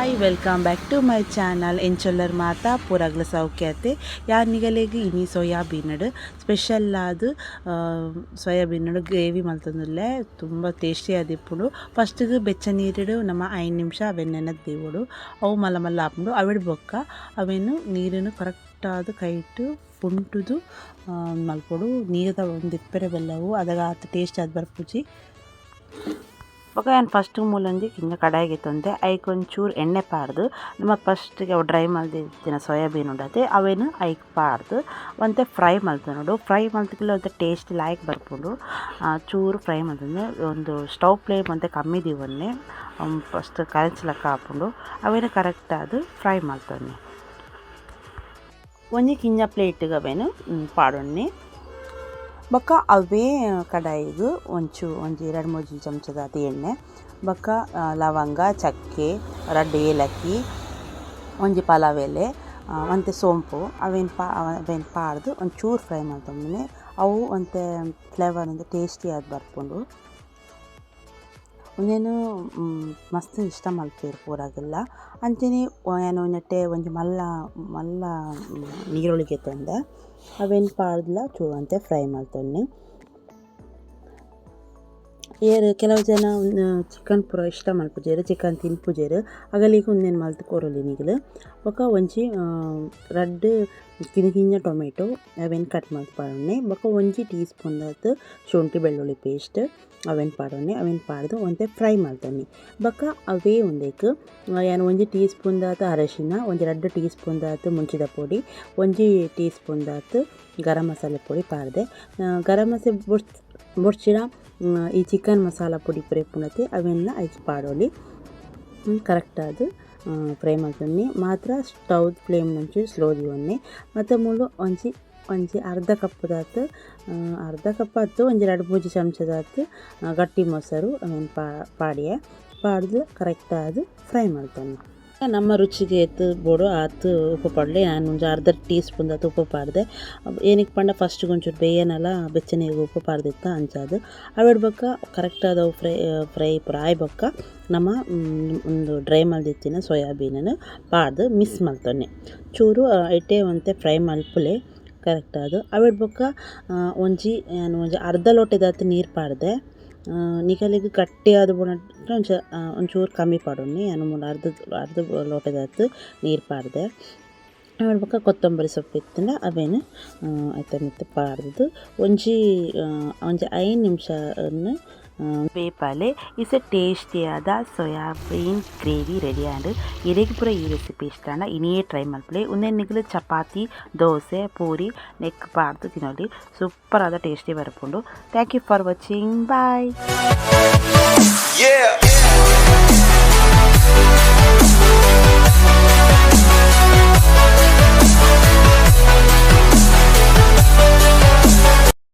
Hi welcome back to my channel ಎಂಚೊಲ್ಲರ್ ಮಾತ ಪೂರಗ್ಲ ಸೌಖ್ಯತೆ ಯಾನಿಗಲೆಗ್ ಇನಿ ಸೋಯಾಬೀನಡ್ ಸ್ಪೆಷಲ್ ಆದ್ ಸೋಯಾಬೀನಡ್ ಗ್ರೇವಿ ಮಲ್ತೊಂದುಲ್ಲೆ ತುಂಬ ಟೇಸ್ಟಿ ಆದಿಪ್ಪುಂಡು ಫಸ್ಟಿಗೆ ಬೆಚ್ಚ ನೀರಿಡು ನಮ್ಮ ಐದು ನಿಮಿಷ ಅವೆನ್ನೆನ ದೇವಡು ಅವು ಮಲ್ಲ ಮಲ್ಲ ಆಪುಂಡು ಅವಿಡ್ ಬೊಕ್ಕ ಅವೆನ್ ನೀರನ್ನು ಕರೆಕ್ಟ್ ಆದ್ ಕೈಟ್ ಪುಂಟುದು ಮಲ್ಪೊಡು ನೀರದ ಒಂದು ಇಪ್ಪರೆ ಬೆಲ್ಲವು ಅದಾಗ ಆತ್ ಟೇಸ್ಟ್ ಆದ್ ಬರ್ಪುಜಿ ಬೊಕ ನಾನು ಫಸ್ಟ್ ಮೂಲಂಗಿ ಹಿಂಗೆ ಕಡಾಯಿಗೆ ತಂದೆ. ಐಕ್ ಒಂಚೂರು ಎಣ್ಣೆ ಪಾರ್ದು ನಮ್ಮ ಫಸ್ಟ್ಗೆ ಅವು ಡ್ರೈ ಮಲ್ದಿತ್ತಿನ ಸೋಯಾಬೀನ್ ಉಂಡತೆ, ಅವೇನು ಐಕ್ ಪಾರ್ದು ಒಂತೆ ಫ್ರೈ ಮಲ್ತುಂಡು ಫ್ರೈ ಮಲ್ತಕ್ಲೆ ಒಂದು ಟೇಸ್ಟ್ ಲಾಯಕ್ ಬರ್ಪುಂಡು. ಚೂರು ಫ್ರೈ ಮಲ್ತುಂಡು ಒಂದು ಸ್ಟವ್ ಫ್ಲೇಮ್ ಅಂತ ಕಮ್ಮಿ ದೀವನ್ನೇ ಫಸ್ಟ್ ಕರೆಂಚ್ಲಕ್ಕ ಆಪುಂಡು ಅವೇನು ಕರೆಕ್ಟ್ ಆದ್ ಫ್ರೈ ಮಲ್ತೊನ್ನೆ ಒಂಜಿ ಕಿಂಜ ಪ್ಲೇಟ್ಗೆ ಅವೇನು ಪಾಡೊನ್ನೆ ಬೊಕ್ಕ ಅವೇ ಕಡಾಯಿದು ಒಂಚೂ, ಒಂಜಿ ಎರಡು ಮೂಜಿ ಅದು ಎಣ್ಣೆ ಬೊಕ್ಕ ಲವಂಗ, ಚಕ್ಕೆ, ರಡ್ಡು ಏಲಕ್ಕಿ, ಒಂಜಿ ಪಲಾವ್ ಎಲೆ ಒಂತೆ ಸೋಂಪು, ಅವೇನು ಪಾ, ಅವೇನು ಪಾಡ್ದು ಒಂಚೂರು ಫ್ರೈ ಮಲ್ತೊಂದುನೆ ಅವು ಒಂತೆ ಫ್ಲೇವರ್ ಒಂದು ಟೇಸ್ಟಿ ಆಗಿ ಉಂದೆನ್ ಮಸ್ತ್ ಇಷ್ಟ ಮಲ್ಪುವೆರ್ ಪೂರಾಗೆಲ್ಲ ಅಂಚನೆ ಏನು ನೆಟ್ಟೆ ಒಂಜಿ ಮಲ್ಲ ಮಲ್ಲ ನೀರೊಳಿಗೆ ತಂದೆ ಅವೇನು ಪಾಡ್ದ್ಲ ಚೂರು ಒಂತೆ ಫ್ರೈ ಮಲ್ತೊನ್ನೆ ಏರ್ ಕೆಲವು ಜನ ಚಿಕನ್ ಪೂರ ಇಷ್ಟ ಮಲ್ಪುಜೆರ್ ಚಿಕನ್ ತಿನ್ಪುಜೆರ್ ಅಗಲಿಗ್ ಒಂದೇನು ಮಲ್ತ್ ಕೋರಲಿ ನೀಗಲು ಬೊಕ ಒಂಜಿ ರಡ್ಡ್ ಕಿಂಜ ಟೊಮೆಟೊ, ಅವೆನ್ ಕಟ್ ಮಾಡಿ ಪಾಡೋಣೆ ಬೊಕ ಒಂಜಿ ಟೀ ಸ್ಪೂನ್ ಶುಂಠಿ ಬೆಳ್ಳುಳ್ಳಿ ಪೇಸ್ಟ್, ಅವೆನ್ ಪಾಡೋಣೆ ಅವೆನ್ ಪಾಡ್ದು ಒಂತೆ ಫ್ರೈ ಮಾಡ್ತೀನಿ. ಬೊಕ ಅವೇ ಉಂದೆಕ್ ಏನು ಒಂಜಿ ಟೀ ಸ್ಪೂನ್ ಅರಶಿನ, ಒಂಜಿ ರಡ್ಡ್ ಟೀ ಸ್ಪೂನ್ ದಾತು ಮುಂಚಿದ ಪೊಡಿ, ಒಂಜಿ ಟೀ ಸ್ಪೂನ್ ದಾತು ಗರಂ ಮಸಾಲೆ ಪೊಡಿ ಪಾಡ್ದೆ. ಗರಂ ಮಸಾಲೆ ಬೊಡ್ಚಿಡ ಈ ಚಿಕನ್ ಮಸಾಲ ಪುಡಿ ಪೂರ ಇಪ್ಪುಂಡತೆ ಅವೆನ್ಲ ಐಕ್ ಪಾಡೋಲಿ. ಕರೆಕ್ಟ್ ಆದ್ ಫ್ರೈ ಮಲ್ತೊನ್ನೆ ಮಾತ್ರ ಸ್ಟವ್ ಫ್ಲೇಮ್ ಒಂಚೂರು ಸ್ಲೋ ದಿವೊನ್ನೆ ಮತ್ತು ಮೂಲು ಒಂಜಿ ಒಂಜಿ ಅರ್ಧ ಕಪ್ ದಾತ್ ಅರ್ಧ ಕಪ್ ಆತು ಒಂಜಿ ರಡ್ಡ್ ಮೂಜಿ ಚಮಚದಾತ್ ಗಟ್ಟಿ ಮೊಸರು ಅವೆನ್ ಪಾಡ್ಯೆ ಪಾಡ್ದ್ ಕರೆಕ್ಟ್ ಆದ್ ಫ್ರೈ ಮಲ್ತೊನ್ನೆ ನಮ್ಮ ರುಚಿಗೆ ಎತ್ತು ಬೋಡು, ಆತು ಉಪ್ಪು ಪಾಡ್ಲೆ. ನಾನು ಅರ್ಧ ಟೀ ಸ್ಪೂನ್ ಅದು ಉಪ್ಪು ಪಾಡ್ದೆ. ಏನಕ್ಕೆ ಪಂಡ ಫಸ್ಟ್ ಒಂಚೂರು ಬೇಯನಲ್ಲ ಬೆಚ್ಚ ನೀರಿಗೆ ಉಪ್ಪು ಪಾಡ್ದಿತ್ತ ಅಂಚಾದು ಅವೆಡ್ ಬೊಕ್ಕ ಕರೆಕ್ಟ್ ಅದು ಫ್ರೈ ಫ್ರೈ ಪೂರ ಆಯ್ ಬೊಕ್ಕ ನಮ್ಮ ಒಂದು ಡ್ರೈ ಮಲ್ದಿತ್ತಿನ ಸೋಯಾಬೀನ್ ಪಾಡ್ದು, ಮಿಸ್ ಮಲ್ತೊನ್ನೆ. ಚೂರು ಇಟ್ಟೆ ಒಂತೆ ಫ್ರೈ ಮಲ್ಪುಲೆ ಕರೆಕ್ಟ್ ಅದು ಬೊಕ್ಕ ಒಂಜಿ, ನಾನು ಒಂಜಿ ಅರ್ಧ ಲೋಟದಾತ್ ನೀರು ಪಾಡ್ದೆ. ನಿಕಲೆಗ್ ಗಟ್ಟಿ ಆದ್ ಬೋಡಾಂಡ ಒಂಚ ಒಂಚೂರು ಕಮ್ಮಿ ಪಾಡೊನ್ನೆ ಯಾನ್ ಮೂಲು ಅರ್ಧ ಅರ್ಧ ಲೋಟದಾತ್ ನೀರು ಪಾಡ್ದೆ. ಆಮೇಲೆ ಬೊಕ ಕೊತ್ತಂಬರಿ ಸೊಪ್ಪು ಇತ್ತಿಂಡ ಅವೇನ್ ಐತ ಮಿತ್ತ್ ಪಾರ್ದ್ ಒಂಜಿ ಒಂಜಿ ಐದು ನಿಮಿಷನ್ ಬೇಪಾಲೆ ಇಸ್ ಟೇಸ್ಟಿ ಆದ ಸೋಯಾಬೀನ್ ಗ್ರೇವಿ ರೆಡಿ ಆಂಡ್ ಇರೆಗ್ ಪೂರ ಈ ರೆಸಿಪಿ ಇಷ್ಟ ಆಂಡ ಇನಿಯೇ ಟ್ರೈ ಮಲ್ಪಲೆ ಉಂದೆನ್ ನಿಕುಲು ಚಪಾತಿ ದೋಸೆ ಪೂರಿ ನೆಕ್ ಪಾಡ್ದ್ ತಿನ್ನೊಲಿ ಸೂಪರ್ ಆದ ಟೇಸ್ಟಿ ಬರ್ಪುಂಡು thank you for watching bye Yeah.